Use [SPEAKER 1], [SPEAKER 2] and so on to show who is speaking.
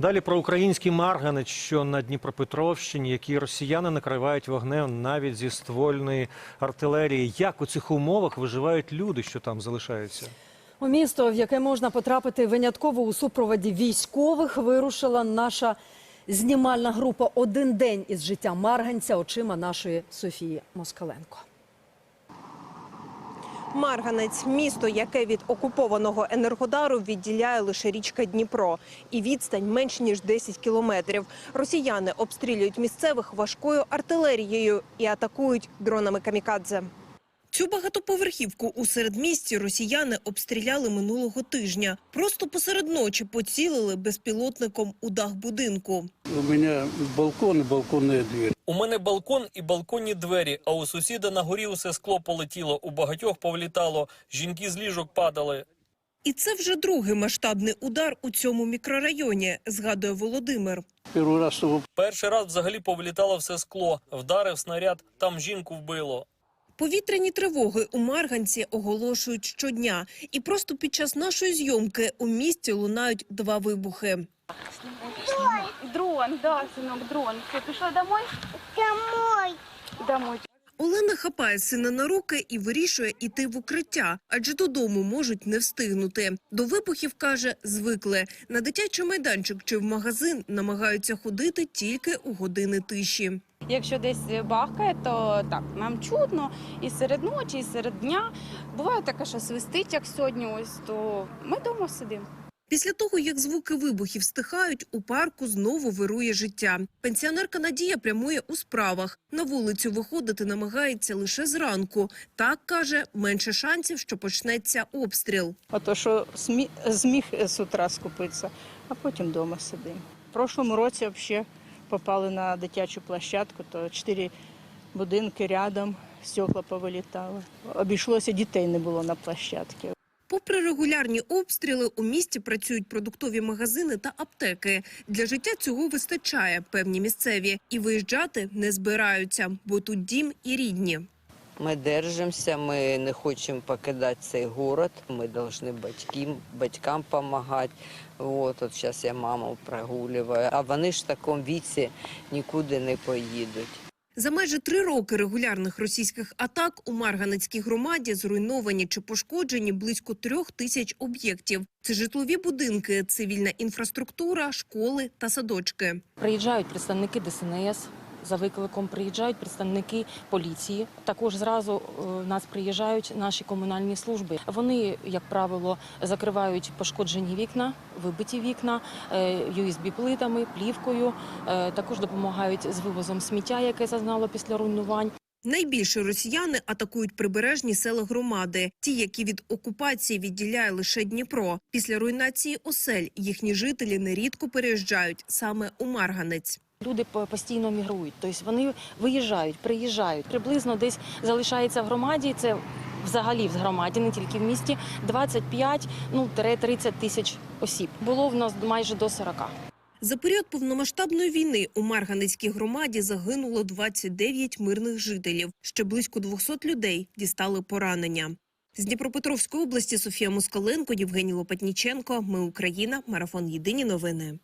[SPEAKER 1] Далі про український марганець, що на Дніпропетровщині, який росіяни накривають вогнем навіть зі ствольної артилерії. Як у цих умовах виживають люди, що там залишаються?
[SPEAKER 2] У місто, в яке можна потрапити винятково у супроводі військових, вирушила наша знімальна група «Один день із життя Марганця» очима нашої Софії Москаленко.
[SPEAKER 3] Марганець місто, яке від окупованого енергодару відділяє лише річка Дніпро, і відстань менш ніж 10 кілометрів. Росіяни обстрілюють місцевих важкою артилерією і атакують дронами камікадзе. Цю багатоповерхівку у середмісті росіяни обстріляли минулого тижня. Просто посеред ночі поцілили безпілотником у дах будинку.
[SPEAKER 4] У меня балкон и балконная дверь.
[SPEAKER 5] У мене балкон і балконні двері, а у сусіда на горі усе скло полетіло, у багатьох повлітало, жінки з ліжок падали.
[SPEAKER 3] І це вже другий масштабний удар у цьому мікрорайоні, згадує Володимир.
[SPEAKER 4] Первый
[SPEAKER 5] Перший раз взагалі повлітало все скло, вдарив снаряд, там жінку вбило.
[SPEAKER 3] Повітряні тривоги у Марганці оголошують щодня. І просто під час нашої зйомки у місті лунають два вибухи.
[SPEAKER 6] Дрон, да, сынок, дрон. Все, пришла домой? Домой. Домой.
[SPEAKER 3] Олена хапає сина на руки і вирішує іти в укриття, адже додому можуть не встигнути. До вибухів, каже, звикли. На дитячий майданчик чи в магазин намагаються ходити тільки у години тиші.
[SPEAKER 6] Якщо десь бахкає, то так, нам чутно і серед ночі, і серед дня. Буває таке, що свистить, як сьогодні, ось, то ми вдома сидимо.
[SPEAKER 3] Після того, як звуки вибухів стихають, у парку знову вирує життя. Пенсіонерка Надія прямує у справах. На вулицю виходити намагається лише зранку. Так, каже, менше шансів, що почнеться обстріл.
[SPEAKER 7] А то, що зміг з утра скупитися, а потім вдома сидимо. В прошлому році взагалі попали на дитячу площадку, то чотири будинки рядом, стекла повилітали. Обійшлося, дітей не було на площадці.
[SPEAKER 3] Попри регулярні обстріли, у місті працюють продуктові магазини та аптеки. Для життя цього вистачає, певні місцеві. І виїжджати не збираються, бо тут дім і рідні.
[SPEAKER 8] Ми держимося, ми не хочемо покидати цей город. Ми повинні батькам, батькам допомагати. От, от зараз я маму прогулюю. А вони ж в такому віці нікуди не поїдуть.
[SPEAKER 3] За майже три роки регулярних російських атак у Марганецькій громаді зруйновані чи пошкоджені близько трьох тисяч об'єктів. Це житлові будинки, цивільна інфраструктура, школи та садочки.
[SPEAKER 9] Приїжджають представники ДСНС. За викликом приїжджають представники поліції. Також зразу е, нас приїжджають наші комунальні служби. Вони, як правило, закривають пошкоджені вікна, вибиті вікна е, USB-плитами, плівкою. Е, Також допомагають з вивозом сміття, яке зазнало після руйнувань.
[SPEAKER 3] Найбільше росіяни атакують прибережні села громади, ті, які від окупації відділяє лише Дніпро. Після руйнації осель їхні жителі нерідко переїжджають саме у Марганець.
[SPEAKER 9] Люди по- постійно мігрують, тобто вони виїжджають, приїжджають. Приблизно десь залишається в громаді. Це взагалі в громаді, не тільки в місті. 25, ну 30 тисяч осіб. Було в нас майже до 40.
[SPEAKER 3] За період повномасштабної війни у Марганецькій громаді загинуло 29 мирних жителів. Ще близько 200 людей дістали поранення. З Дніпропетровської області Софія Москаленко, Євгеній Лопатніченко. Ми Україна. Марафон Єдині новини.